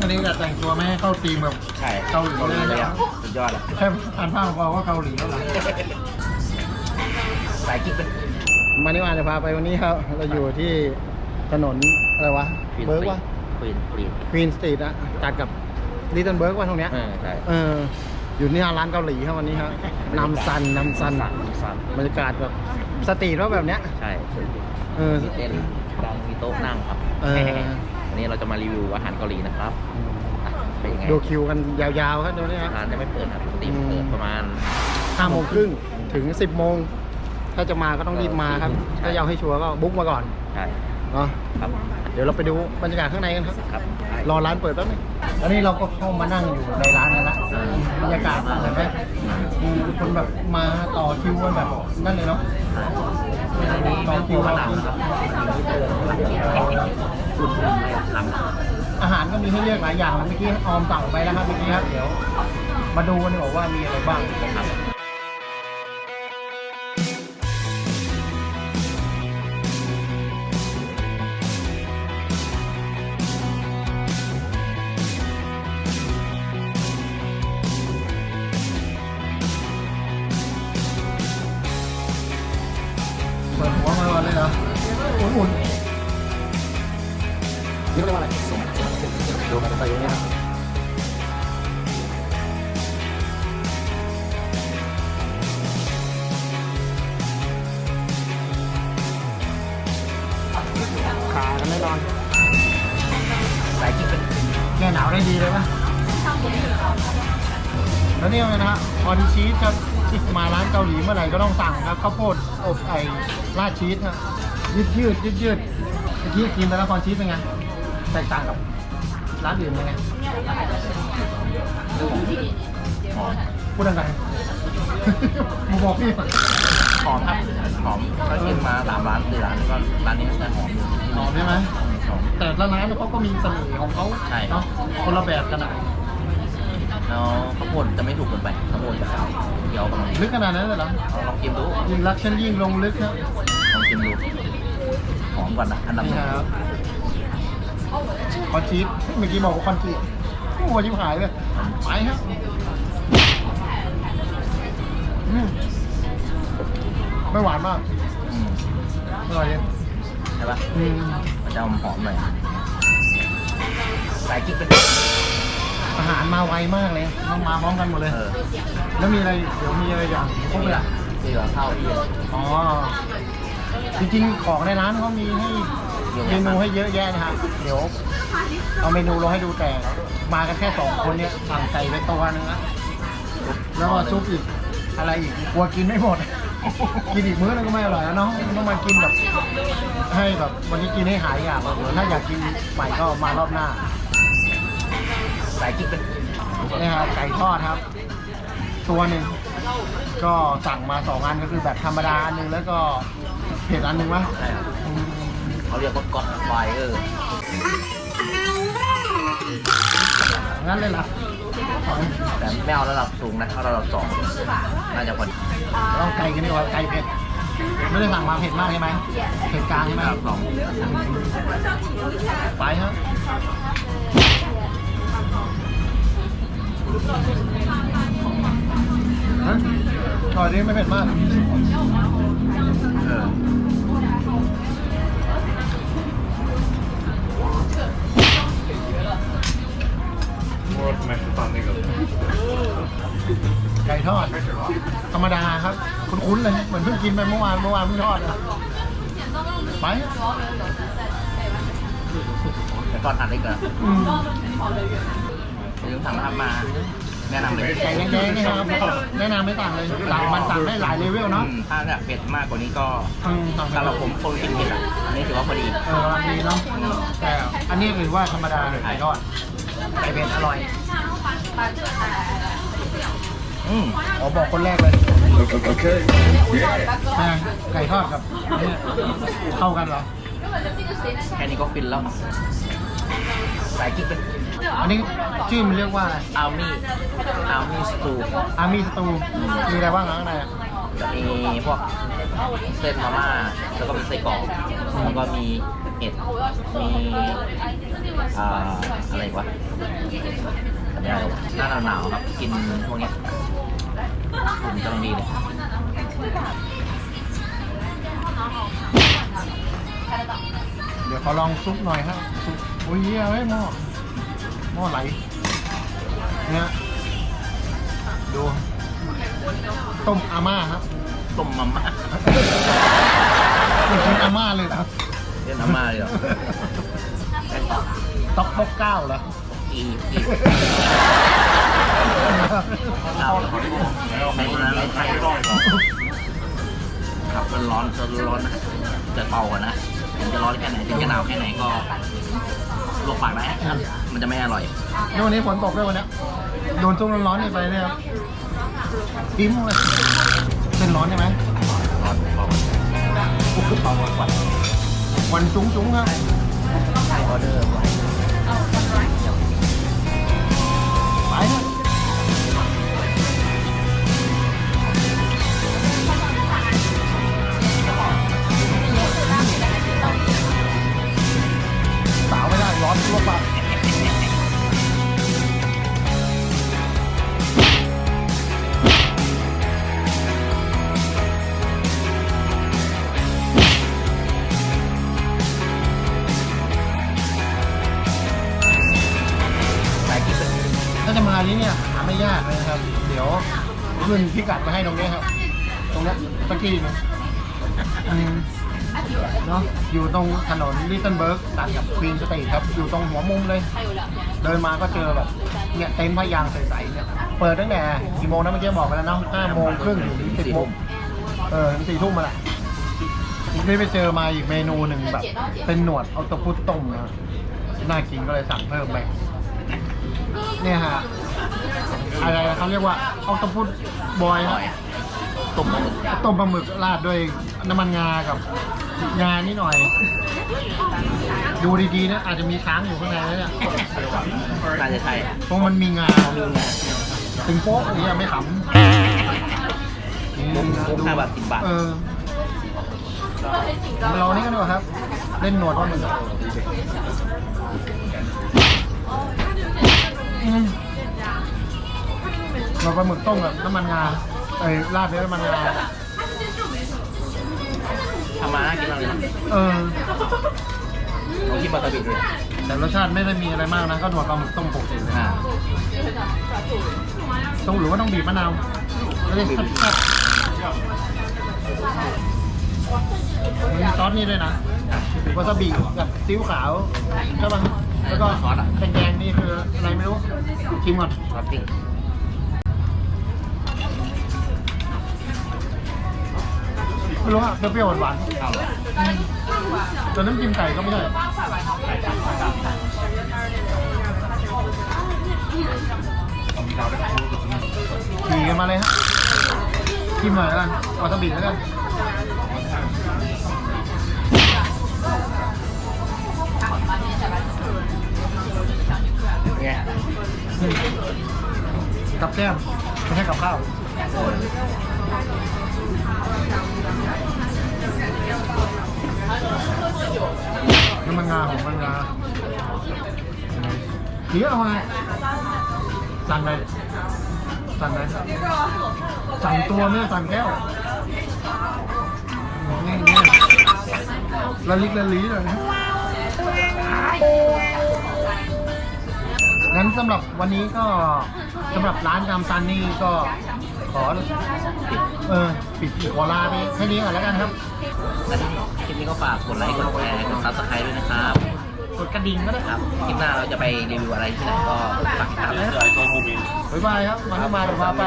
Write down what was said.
อันนี้จะแต่งตัวไม่ให้เข้าธีมแบบใช่เกาหลีเลยเลยนะอะสุดยอดอะแค่อ่านภาพพอว่าเกาหลีแล้วเหรอสายกิ๊กเป็นมานิวานจะพาไปวันนี้ครับ เราอยู่ที่ถนนอะไรวะ เบิร์กวะควีนควีนควีนสตรีทอะตัดกับลิตเติ้ลเบิร์กวะตรงเนี้ยเออใช่เอออยู่ที่ร้านเกาหลีครับวันนี้ครับนำซันนำซันสั่นสั่นบรรยากาศแบบสตรีทว่าแบบเนี้ยใช่สวยจริงเออมีเต้นดังมีโต๊ะนั่งครับเออ วันนี้เราจะมารีวิวอาหารเกาหลีนะครับอะเป็นยังไงดูคิวกันยาวๆครับดูนี่ครับร้านจะไม่เปิดครับปกติอืมเปิดประมาณ ห้าโมงครึ่งถึงสิบโมง ถ้าจะมาก็ต้องรีบมาครับ ใช่ ถ้าอยากให้ชัวร์ก็บุ๊กมาก่อนใช่เนาะครับเดี๋ยวเราไปดูบรรยากาศข้างในกันครับ ครับรอร้านเปิดแป๊บนึงอันนี้เราก็เข้ามานั่งอยู่ในร้านกันละบรรยากาศเห็นไหมอืมคนแบบมาต่อคิวกันแบบนั่นเลยเนาะต่อคิวมามาหลังครับ สุดหลังอาหารก็มีให้เลือกหลายอย่างแล้วเมื่อกี้ออมสั่งไปแล้วครับเมื่อกี้ครับเดี๋ยว มาดูกันดีกว่าว่ามีอะไรบ้างครับ นี่เรียกว่าอะไรดูมันไปอย่างเงี้ยนะขากันแน่นอนสายกิ๊กแก้หนาวได้ดีเลยปะแล้วนี่นะฮะออนชีสครับมาร้านเกาหลีเมื่อไหร่ก็ต้องสั่งครับข้าวโพดอบไก่ราดชีสฮะยืดยืดยืดยืดเมื่อกี้กินไปแล้วคอนชีสเป็นไง แตกต่างกับร้านอื่นเป็นไงหอมพูดดังๆมึงบอกพี่หอมครับหอมก็กินมาสามร้านสี่ร้านก็ร้านนี้จะหอมอยู่หอมใช่ไหมหอมแต่ละร้านเขาก็มีเสน่ห์ของเขาใช่เนาะคนละแบบกันอะแล้วข้าวโพดจะไม่ถูกเกินไปข้าวโพดจะขาวเขียวกำลังลึกขนาดนั้นเลยเหรอเอาลองกินดูยิ่งรักฉันยิ่งลงลึกครับลองกินดูหอมก่อนนะอันดับหนี่นึ่ง ครับคอนชีสเมื่อกี้บอกว่าคอนชีสโอ้โหยิ้มหายเลยไปครับอืมไม่หวานมากอืมอร่อยดีใช่ปะอืมมันจะหอมๆหน่อยสายกิ๊กเป็นอาหารมาไวมากเลยต้องมาพร้อมกันหมดเลย เออแล้วมีอะไรเดี๋ยวมีอะไรอย่างครบเลยอะที่เราเข้าที่อ๋อ จริงๆ ของในร้านเขามีให้ เมนูให้เยอะแยะนะครับเดี๋ยว เอาเมนูลงให้ดูแต่ มากันแค่สองคนเนี่ยสั่งไก่ไปตัวนึงนะแล้วก็ซุปอีกอะไรอีกกลัวกินไม่หมด กินอีกมื้อนึงก็ไม่อร่อยแล้วเนาะต้องมากินแบบ ให้แบบวันนี้กินให้หายอยากเดี๋ยวถ้าอยากกินใหม่ก็มารอบหน้าสายกิ๊กเป็นนี่ครับไก่ทอดครับ ตัวหนึ่งก็สั่งมาสองอันก็คือแบบธรรมดาอันหนึ่งแล้วก็เผ็ดอันหนึ่งวะ ใช่ครับ เขาเรียกว่าก็อดไฟเออร์งั้นเลยเหรอแต่ไม่เอาระดับสูงนะเอาระดับสองน่าจะพอดีเราไก่กันดีกว่าไก่เผ็ดไม่ได้สั่งมาเผ็ดมากใช่ไหมเผ็ดกลางใช่ไหมระดับสองไปฮะฮะอร่อยดีไม่เผ็ดมาก ไก่ทอด ธรรมดาครับ คุ้นๆเลย เหมือนเพิ่งกินไปเมื่อวานเมื่อวานเพิ่งทอดอะไปแต่ก่อนอัดอีกเหรออืมเดี๋ยวสั่งนะครับมา แนะนำเลยไก่แดงๆนี่ครับแนะนำไม่ต่างเลยสั่งมันสั่งได้หลายเลเวลเนาะอืมถ้าอยากเผ็ดมากกว่านี้ก็อืมสั่งไปสำหรับผมคนกินเผ็ดอะอันนี้ถือว่าพอดีเออกำลังดีเนาะแต่อันนี้ถือว่าธรรมดาไก่ทอดไก่เผ็ดอร่อย อืมขอบอกคนแรกเลย Okay. Yeah. แม่งไก่ทอดกับเนี่ยเข้ากันเหรอ แค่นี้ก็ฟินแล้วสายกิ๊กเป็นอันนี้ชื่อมันเรียกว่าอะไรอาร์มี่อาร์มี่สตูอาร์มี่สตูมีอะไรบ้างข้างในอะจะมีพวกเส้นมาม่าแล้วก็มีไส้กรอกแล้วก็มีเห็ดมี อ่าอะไรวะจำไม่ได้แล้วหน้าหนาวๆครับกินพวกเนี้ยอุ่นกำลังดีเลยเดี๋ยวขอลองซุปหน่อยครับซุปโอ้ยเหี้ยเฮ้ยหม้อหม้อไหลเนี่ยดูต้มอาม่าครับต้มมาม่าไม่กินอาม่าเลยครับเรียกน้ำมาเลยเหรอแป้งต่อ ต๊อกบกเก้าเหรออีอีเอาใช้น้ำใช้ร้อนครับมันร้อนจนร้อนนะจะเป่าก่อนนะถึงจะร้อนแค่ไหนถึงจะหนาวแค่ไหนก็ลวกปากได้มันจะไม่อร่อยนี่วันนี้ฝนตกด้วยวันนี้โดนจุ้งร้อนๆนี่ไปเนี่ยครับปิ้มเลยเป็นร้อนใช่ไหมร้อนพอโอ้โหเป่าวันวันจุ้งจุ้งๆครับออเดอร์ไว้ นี้เนี่ยหาไม่ยากเลยนะครับ เดี๋ยวขึ้นพิกัดมาให้ตรงนี้ครับ ตรงเนี้ยตะกี้นะอืมเนาะอยู่ตรงถนนลิตเติ้ลเบิร์กตัดกับควีนสตรีทครับ อยู่ตรงหัวมุมเลย เดินมาก็เจอแบบเนี่ยเต็นท์พยางใสๆเนี่ย เปิดตั้งแต่กี่โมงนะเมื่อกี้บอกไปแล้วเนาะห้าโมงครึ่งถึงสิบโมงเออถึงสี่ทุ่มมาแหละนี่ไปเจอมาอีกเมนูหนึ่งแบบ เป็นหนวดเอาตะพุดต้มนะน่ากินก็เลยสั่งเพิ่มไปเนี่ยฮะอะไร เขาเรียกว่าออกตพุดบอยอคร่รัอบยต้มหมึกต้มปลาหมึกราดด้วยน้ำมันงากับงานิดหน่อย ดูดีๆนะอาจจะมีช้างอยู่ข้างในนะเนี่ยน่าจะใช่เพราะมันมีงามีไงถึงโป๊ะอย่างเงี้ยไม่ขำมุกมุกห้าบาทสิบบาทเออมาลองนี่กันดีกว่าครับ เล่นหนวดว่ามึง อืมหนวดปลาหมึกต้มกับน้ำมันงาไอ้ยราดด้วยน้ำมันงาทำมาน่ากินมากเลยนะเออลองชิมวาซาบิดูแต่รสชาติไม่ได้มีอะไรมากนะ ก็หนวดปลาหมึกต้มปกติอ่าต้องหรือว่าต้องบีบมะนาวจะได้แซ่บๆมันมีซอสนี่ด้วยนะวาซาบิกับซีอิ๊วขาวใช่ป่ะแล้วก็แดงๆนี่คืออะไรไม่รู้ชิมก่อนซอสพริก ไม่รู้อะเปรี้ยวๆหวานข้าวเหรอๆอืมแต่น้ำจิ้มไก่ก็ไม่ใช่ขี่กันมาเลยฮะชิมหน่อยแล้วกันวาซาบิแล้วกันไงอืมกับแก้มไม่ใช่กับข้าว น้ำมันงาของมันงาเดี๋ยวเอาไงสั่งเลยสั่งเลยสั่งตัวเนี่ยสั่งแก้วนี่นี่ละลิกละลีเลยนะงั้นสำหรับวันนี้ก็สำหรับร้านกามซันนี่ก็ ขอเออปิดขอลาไปแค่นี้ก่อนแล้วกันครับงั้นคลิปนี้ก็ฝากกดไลค์กดแชร์กดซับสไครต์ด้วยนะครับกดกระดิ่งก็ได้ครับคลิปหน้าเราจะไปรีวิวอะไรที่ไหนก็ฝากติดตามนะครับบ๊ายบายครับมาเข้ามาเดี๋ยวพาไป